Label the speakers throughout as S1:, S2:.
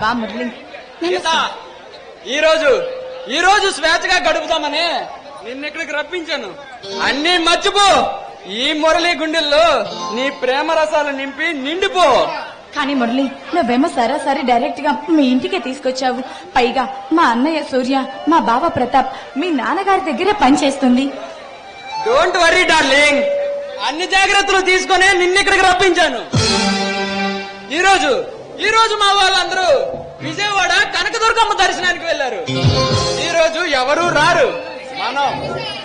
S1: అబ్బా మురళి నేను
S2: గీత ఈ రోజు ఈ రోజు స్వేచ్ఛగా గడుపుతామని నిన్న ఇక్కడికి రప్పించాను. అన్ని మర్చిపో. ఈ మురళి గుండెల్లో నీ ప్రేమ రసాలు నింపి నిండిపో.
S1: కానీ మురళి నువ్వేమో సరాసరి డైరెక్ట్గా మీ ఇంటికే తీసుకొచ్చావు. పైగా మా అన్నయ్య సూర్య మా బావ ప్రతాప్ మీ నాన్నగారి దగ్గరే పనిచేస్తుంది.
S2: డోంట్ వరీ డార్లింగ్ అన్ని జాగ్రత్తలు తీసుకొని నిన్న ఇక్కడికి రప్పించాను. ఈ రోజు ఈ రోజు మా వాళ్ళందరూ విజయవాడ కనకదుర్గమ్మ దర్శనానికి వెళ్ళారు ఈ రోజు ఎవరు రారు. మనం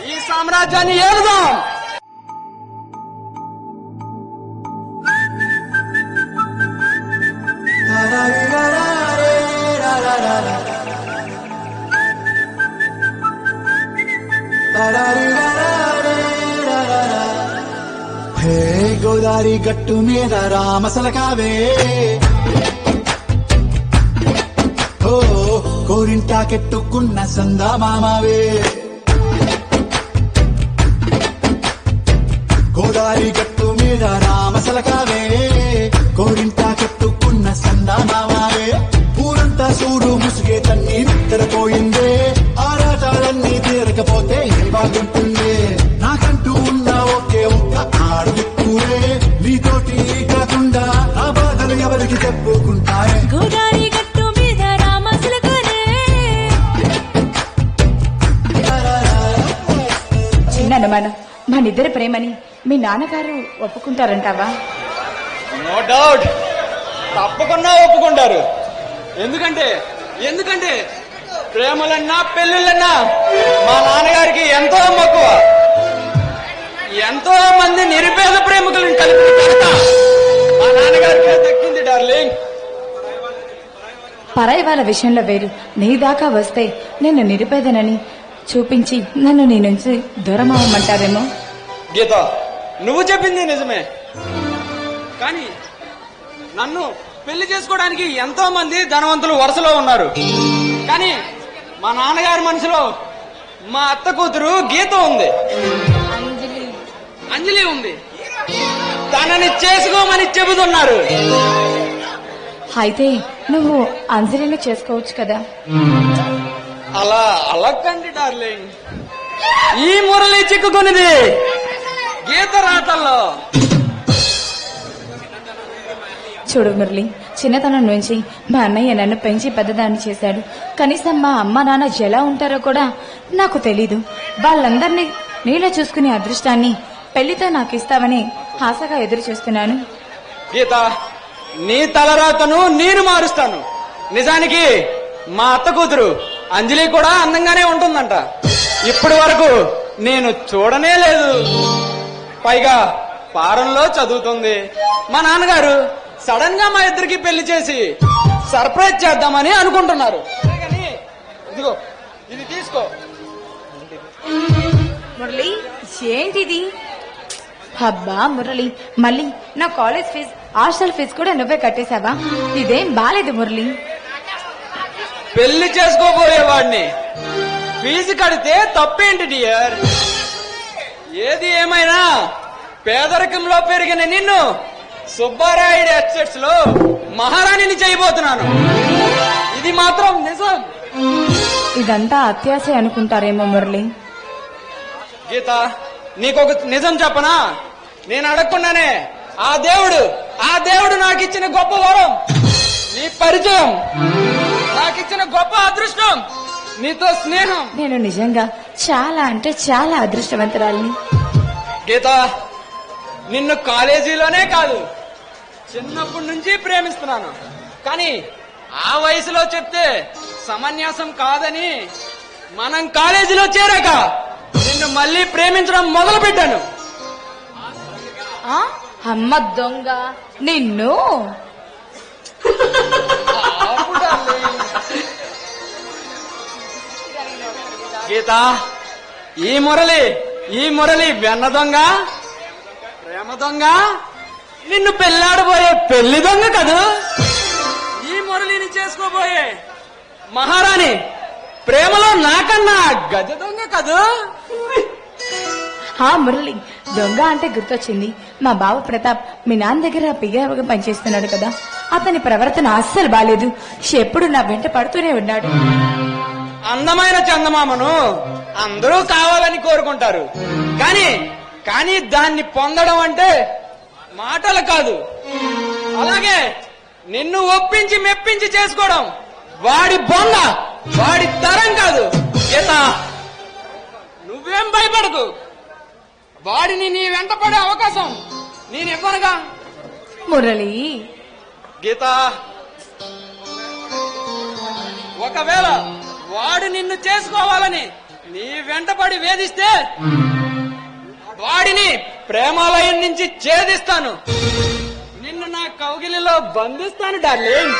S2: ఈ సామ్రాజ్యాన్ని ఏలుదాం.
S3: హే గోదారి గట్టు మీద రామసలకావే ఓ కోరింటాకెట్టుకున్న సందా మామావే. గోదారి గట్టు మీద రామసలకావే.
S1: మా నిద్దరి ప్రేమని మీ నాన్నగారు ఒప్పుకుంటారంటావా?
S2: నో డౌట్ తప్పకుండా ఒప్పుకుంటారు. ఎందుకంటే ఎందుకంటే ప్రేమలన్నా పెళ్ళిళ్ళన్నా మా నాన్నగారికి ఎంతో మక్కువ ఎంతో మంది నిరుపేద ప్రేమికులను కలిపి మా నాన్నగారికి దక్కింది డార్లింగ్
S1: పరాయి వాళ్ళ విషయంలో వేరు. నీ దాకా వస్తే నేను నిరుపేదనని చూపించి నన్ను నీ నుంచి దూరం అవ్వమంటారేమో
S2: గీత నువ్వు చెప్పింది నిజమే. కానీ నన్ను పెళ్ళి చేసుకోవడానికి ఎంతో మంది ధనవంతులు వరుసలో ఉన్నారు. కానీ మా నాన్నగారి మనసులో మా అత్త కూతురు గీత ఉంది. అంజలి. ఉంది. తనని చేసుకోమని చెబుతున్నారు.
S1: అయితే నువ్వు అంజలిని చేసుకోవచ్చు కదా?
S2: అలా అలక్కండి డార్లింగ్. ఈ మురళి చిక్కుకున్నది గీత రాటల్లో
S1: చూడు మురళి చిన్నతనం నుంచి మా అన్నయ్య నన్ను పెంచి పెద్దదాన్ని చేశాడు. కనీసం మా అమ్మ నాన్న ఎలా ఉంటారో కూడా నాకు తెలీదు. వాళ్ళందరినీ నీలో చూసుకునే అదృష్టాన్ని పెళ్ళితో నాకు ఇస్తావని ఆశగా ఎదురు చూస్తున్నాను.
S2: గీత నీ తలరాతను నేను మారుస్తాను. నిజానికి మా అత్త కూతురు అంజలి కూడా అందంగానే ఉంటుందంట. ఇప్పటి వరకు నేను చూడనే లేదు. పైగా పారంలో చదువుతుంది. మా నాన్నగారు సడన్గా మా ఇద్దరికి పెళ్ళి చేసి సర్ప్రైజ్ చేద్దామని అనుకుంటున్నారు. ఇదిగో ఇది తీసుకో.
S1: మురళి ఏంటిది? అబ్బా మురళి మళ్ళీ నా కాలేజ్ ఫీజు హాస్టల్ ఫీజు కూడా నువ్వే కట్టేశావా? ఇదేం బాలేదు మురళి.
S2: పెళ్ళి చేసుకోబోయేవాడిని. ఫీజు కడితే తప్పేంటి డియర్? ఏది ఏమైనా పేదరికంలో పెరిగిన నిన్ను సుబ్బారాయుడు ఎస్టేట్స్లో మహారాణిని చేయబోతున్నాను. ఇది మాత్రం నిజం.
S1: ఇదంతా అత్యాశ అనుకుంటారేమో మురళి.
S2: గీత నీకొక నిజం చెప్పనా? నేను అడగకుండానే ఆ దేవుడు ఆ దేవుడు నాకు ఇచ్చిన గొప్ప వరం నీ పరిచయం నాకు ఇచ్చిన గొప్ప అదృష్టం. నీతో స్నేహం.
S1: నేను నిజంగా చాలా అంటే చాలా అదృష్టవంతురాలిని.
S2: గీత నిన్ను కాలేజీలోనే కాదు చిన్నప్పటి నుంచి ప్రేమిస్తున్నాను. కానీ ఆ వయసులో చెప్తే సమన్యాసం కాదని మనం కాలేజీలో చేరాక నిన్ను మళ్ళీ ప్రేమించడం మొదలు పెట్టాను?
S1: అమ్మ దొంగ నిన్ను?
S2: గీత ఈ మురళి ఈ మురళి వెన్న దొంగ ప్రేమ దొంగ నిన్ను పెళ్ళాడబోయే పెళ్ళి దొంగ కదూ? ఈ మురళిని చేసుకోబోయే మహారాణి ప్రేమలో నాకన్నా గజ దొంగ కదూ?
S1: ఆ మురళి దొంగ అంటే గుర్తొచ్చింది. మా బావ ప్రతాప్ మీ నాన్న దగ్గర పిగాగా పనిచేస్తున్నాడు కదా. అతని ప్రవర్తన అస్సలు బాలేదు. ఎప్పుడు నా వెంట పడుతూనే ఉన్నాడు.
S2: అందమైన చందమామను అందరూ కావాలని కోరుకుంటారు. కానీ కానీ దాన్ని పొందడం అంటే మాటలు కాదు. అలాగే నిన్ను ఒప్పించి మెప్పించి చేసుకోవడం వాడి బొంద వాడి తరం కాదు. గీత నువ్వేం భయపడకు. వాడిని నీ వెంట పడే అవకాశం నేను ఇవ్వనుగా.
S1: మురళి.
S2: గీత ఒకవేళ వాడు నిన్ను చేసుకోవాలని నీ వెంటపడి వేధిస్తే వాడిని ప్రేమాలయం నుంచి ఛేదిస్తాను. నిన్ను నా కౌగిలిలో బంధిస్తాను డార్లింగ్.